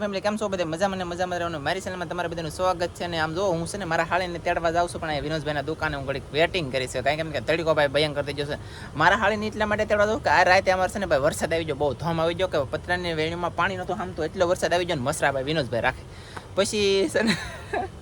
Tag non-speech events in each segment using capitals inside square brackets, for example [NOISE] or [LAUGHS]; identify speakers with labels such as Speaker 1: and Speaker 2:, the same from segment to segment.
Speaker 1: Family કેમ છો બધા? મજામાં ને મજામાં રહેવાનું? મારી ચેનલમાં તમારા બધાનું સ્વાગત છે અને આમ જો હું છે ને મારા હાળીને તેડવા જાઉં છું, પણ એ વિનોદભાઈના દુકાને હું ઘડીક વેટિંગ કરી છે. કારણ કે તડીકો ભાઈ ભયંકર થઈ જશે મારા હાળીને એટલા માટે તેડવા જાઉં કે આ રાતે અમારે છે ને ભાઈ વરસાદ આવી ગયો. બહુ ધોમ આવી ગયો કે પતરાની વેણીમાં પાણી નહોતું આમ તો એટલો વરસાદ આવી ગયો ને મસરા ભાઈ વિનોદભાઈ રાખે. પછી છે ને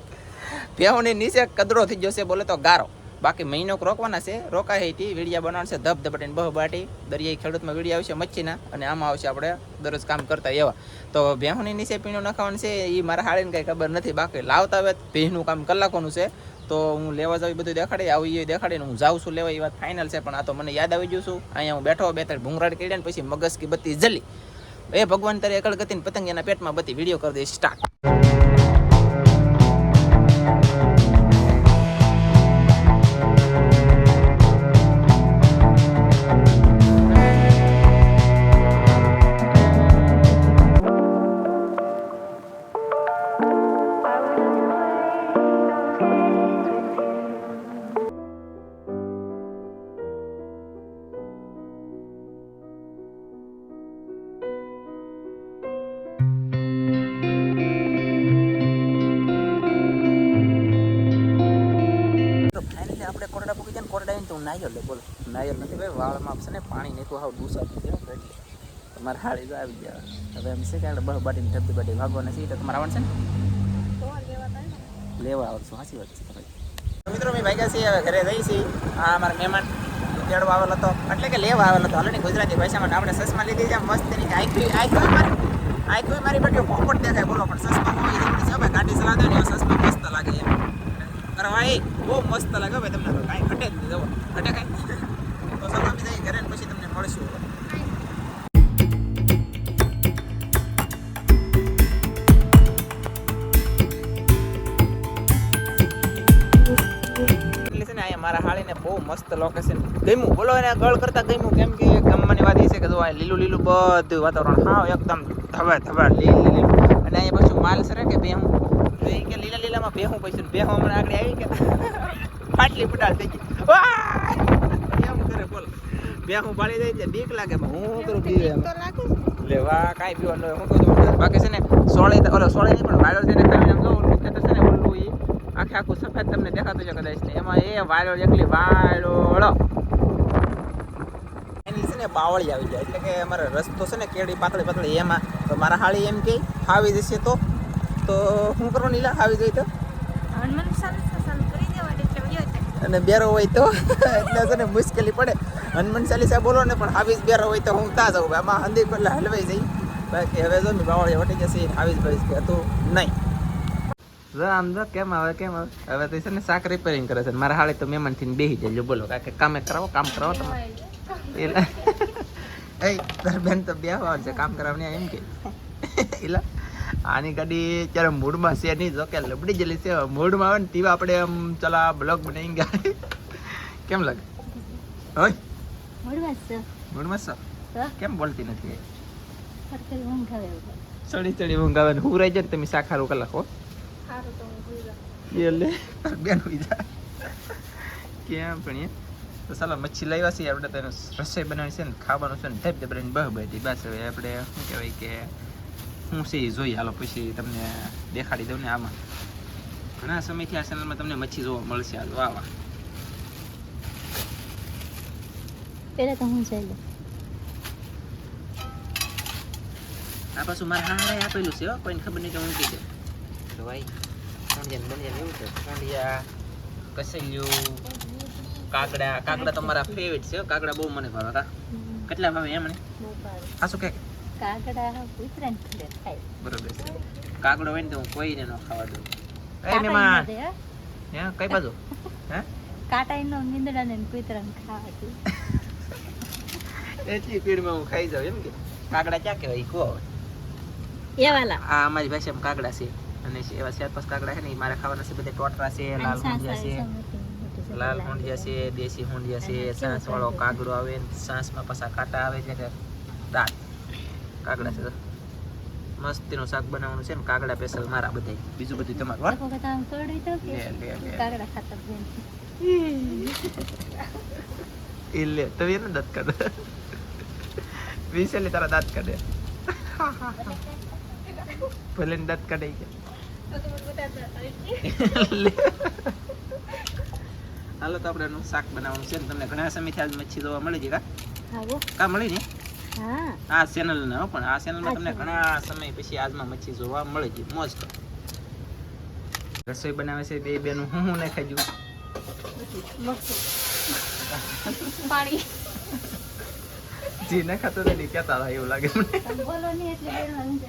Speaker 1: [LAUGHS] ભેહોની નીચે કદરો થઈ જશે બોલે તો ગારો. બાકી મહિનો રોકવાના છે. રોકાય હતી, વીડિયા બનાવવાનું છે. ધબ ધબટીને બહુ બાટી. દરિયાઈ ખેડૂતમાં વીડિયા આવશે મચ્છીના અને આમાં આવશે આપણે દરરોજ કામ કરતા એવા. તો ભેહુની નીચે પીણું નખાવાનું છે. એ મારા હાળીને કાંઈ ખબર નથી. બાકી લાવતા હવે ભેહનું કામ કલાકોનું છે. તો હું લેવા જાવ બધું દેખાડી. આવું એ દેખાડીને હું જાઉં છું લેવા. એ વાત ફાઇનલ છે. પણ આ તો મને યાદ આવી ગયું છું. અહીંયા હું બેઠો બે ત્રણ ભૂંગરાડ કરી ને પછી મગજ કી બત્તી જલી. એ ભગવાન, તારે એકળ ગતિને પતંગ એના પેટમાં બધી વીડિયો કરી દઈશ સ્ટાર્ટ નાયલ લે બોલો. નાયર નથી ભાઈ વાળમાં આપશે ને પાણી નહીં તો હાવ ડૂસા આપી દે તમારે હાડી તો આવી ગયા. હવે એમ છે કે આપણે બહ બાટીને ધબધી બાટી ભાગવાના નથી તો તમારે આવડશે ને? લેવા આવશું સાચી વાત છે તમારી. મિત્રો મેં ભાગ્યા છીએ હવે ઘરે રહી છીએ. આ અમારા મહેમાન તેડવા આવેલો હતો. એટલે કે લેવા આવેલો હતો. હાલની ગુજરાતી ભાષામાં આપણે સસમા લીધી છે. મસ્ત એની આઈક્યુ આઈક્યુ મારી આઈક્યુ મારી બેટી પોપટ દેખાય. બોલો પણ સસમા હોય એવી છે ભાઈ ગાડી ચલાવતા ને સસમા મસ્ત લાગે એમ ભાઈ બહુ મસ્ત લાગે ભાઈ તમને. કાંઈ ઘટે જ નહીં. જવો ઘટે કાંઈ? તો ચાલો અમે જઈએ ઘરે પછી તમને મળશું મારા હાળીને બહુ મસ્ત લોકેશન ગમ્યું. બોલો, એને ગળ કરતા ગમ્યું કેમ કે ગામમાંની વાત એ છે કે જો લીલું લીલું બધું વાતાવરણ હા એકદમ ધબે ધબે લીલ લીલું. અને અહીંયા પાછું માલ સરે કે ભેહું તો એ કે લીલા લીલામાં ભેહું પછી ભેહું હમણાં આગળ આવી કે ફાટલી પટાળ થઈ ગઈ! એમ કરે બોલ. ભેહું પાડી દઈ છે બીક લાગે હું શું કરું બી એમ. લે વાહ કાંઈ પીવા હોય, હું કહું બાકી છે ને સોળે ઓલો સોળે નહીં પણ વાયરલ છે ને ખાલી આમ જો ઓલું ખેતર છે ને ઓલું એ આખે આખું સફેદ તમને દેખાતું છે કદાચ ને. એમાં એ વાયરલ એકલી વાયરો એની છે ને બાવળી આવી જાય એટલે કે અમારે રસ્તો છે ને કેળી પાતળી પાતળી. એમાં તો મારા હાળી એમ કે ફાવી જશે તો તો શું કરવાનું ઈલા આવી ગઈ તો? અને બેરો હોય તો? [LAUGHS] એટલે છે ને મુશ્કેલી પડે. હનુમાન ચાલીસા બોલો ને પણ હાવીજ બેરો હોય તો હું તા જાઉં? આમાં હંદી પહેલાં હલવાઈ જઈ બાકી હવે જો ને બાવળી વટી જશે હાવીજ ભાઈ કે તો નહીં. જો આમ જો કેમ આવે કેમ આવે? હવે તો છે ને શાક રિપેરિંગ કરે છે ને મારા હાળી તો મહેમાન થઈને બેસી જાય. બોલો કાંઈ કામે કરાવો કામ કરાવો તમે. [LAUGHS] એટલે એ તાર બેન તો બે છે કામ કરાવને એમ કે. [LAUGHS] એટલે આની ગાડી અત્યારે મૂડમાં છે નહીં. જોકે લબડી જલી છે. મૂડમાં આવે ને તીવા આપણે આમ ચલા બ્લોગ બનાવી ગયા. કેમ લાગે? હોય મૂડમાં છે. કેમ બોલતી નથી? ચડી ચડી ઊંઘ આવે ને હું રહી જાય ને તમે શાક રોકા લખો એટલે બેન હોઈ જાય કેમ પણ તો ચાલો મચ્છી લાવ્યા છીએ. આપણે તેનું રસોઈ બનાવી છે ને ખાવાનું છે ને. ધબ ધબરાઈને બહ બધી. બસ હવે આપણે શું કહેવાય કે હું છે એ જોઈએ. હાલો પછી તમને દેખાડી દઉં ને આમાં. ઘણા સમયથી આ ચેનલમાં તમને મચ્છી જોવા મળશે. આ વાહ વાહ.
Speaker 2: તો હું જોઈ લઉં.
Speaker 1: આ પાછું મારા હારે આપેલું છે કોઈને ખબર નહીં કે હું કીધું. તો ભાઈ કોંડિયાને બોંડિયાને એવું છે. કોંડિયા કસેલિયું કાગડા કાગડા તો મારા ફેવરેટ છે. કાગડા બહુ મને ભાવે. કેટલા ભાવે એમને શું કે?
Speaker 2: કાગડા ઉતરાણ
Speaker 1: બરોબર છે. કાગડો હોય ને તો હું કોઈને ન ખાવા દઉં. એ મહેમાન
Speaker 2: ઈ ન દે, હો.
Speaker 1: હે? કઈ બાજુ? હે?
Speaker 2: કાંટા ઈનો ને કૂતરાને ખાવા દે.
Speaker 1: એટલી સ્પીડમાં હું ખાઈ જાઉં એમ કે. કાગડા ક્યાં કહેવાય? ઈ
Speaker 2: એ વાલા.
Speaker 1: આ અમારી ભાષામાં કાગડા છે. અને એવા ચાર પાંચ કાગડા છે ને મારે ખાવાના છે બધા ટોટરા છે લાલ હોંડિયા છે. લાલ હોંડિયા છે દેશી હોંડિયા છે સાંસ વાળો કાગડો આવે સાસમાં પાછા કાંટા આવે છે દાંત કાગડા છે. મસ્તીનું શાક બનાવવાનું છે ને કાગડા સ્પેશિયલ મારા બધાય. બીજું બધું તમારું
Speaker 2: કરડી તો
Speaker 1: એને દાંત કાઢે. વિશેલી તારા દાંત કાઢે. ભલે ને દાંત કાઢે હાલો તો આપણે શાક બનાવવાનું છે તમને ઘણા સમયથી આજ મચ્છી જોવા મળી છે કા મળી ને? આ ચેનલ ને પણ આ ચેનલમાં તમને ઘણા સમય પછી આજમાં મચ્છી જોવા મળે છે મોજ કરો. રસોઈ બનાવે છે બે બેનું હું હું
Speaker 2: મસ્ત પાણી.
Speaker 1: જી નાખાતો નથી કહેતા હતા એવું લાગે મને.
Speaker 2: બોલો નહીં એટલે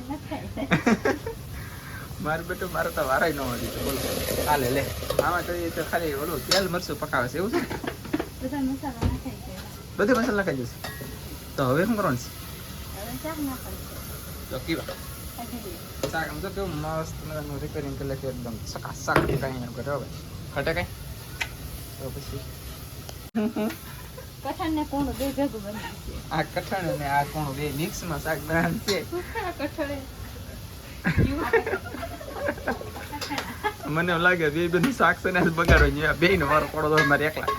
Speaker 2: નખાય.
Speaker 1: મારું બેટું મારે તો વારાય ન હોય તો બોલ. હાલે લે. આમાં તો એ તો ખાલી ઓલું તેલ મરચું પકાવે છે એવું છે
Speaker 2: બધા મસાલા નાખાય
Speaker 1: બધું મસાલા નાખાઈ જશે. તો હવે શું કરવાનું છે?
Speaker 2: હવે શાક
Speaker 1: આમ તો કેવું મસ્ત મજાનું રિપેરિંગ કરી છે એકદમ સકાસક દેખાય એના ઘરે હવે ખટે કઈ? તો પછી?
Speaker 2: કઠણ ને કોણ બે ભેગું બનાવ્યું છે.
Speaker 1: આ કઠણ ને આ કોણ બે મિક્સમાં શાક બનાવવાનું છે.
Speaker 2: કઠણે.
Speaker 1: મને લાગે બે બધું શાક છે ને બગાડો બે નો વારો પડો મારે એકલા.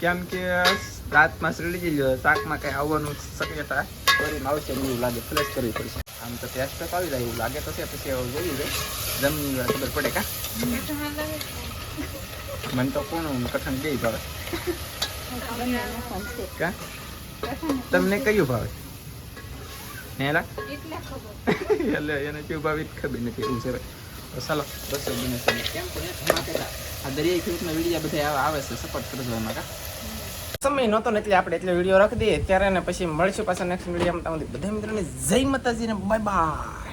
Speaker 1: કેમ કે રાતમાં સડી ગઈ શાકમાં કઈ આવવાનું શક્યતા? કરીને આવશે એવું લાગે ફ્લેશ કરવી પડશે. આમ તો ટેસ્ટ તો આવી જાય એવું લાગે તો છે પછી એવું જોયું છે. જમની વાર ખબર પડે કા? મને તો કોણ કઠણ બે ભાવે? કા? તમને કયું ભાવે? નેલા?
Speaker 2: એટલે
Speaker 1: એને કેવું ભાવે ખબર નથી એવું છે. ચાલો બને કેમ આ દરિયાઈ ખેડૂતના વિડીયા બધા આવે છે સપોર્ટ કરજો એમાં કા? સમય નહોતો ને એટલે આપણે એટલે વીડિયો રાખી દઈએ. ત્યારે ને પછી મળશું પાછા નેક્સ્ટ વિડીયોમાં. બધા મિત્રોને જય માતાજી ને બાય બાય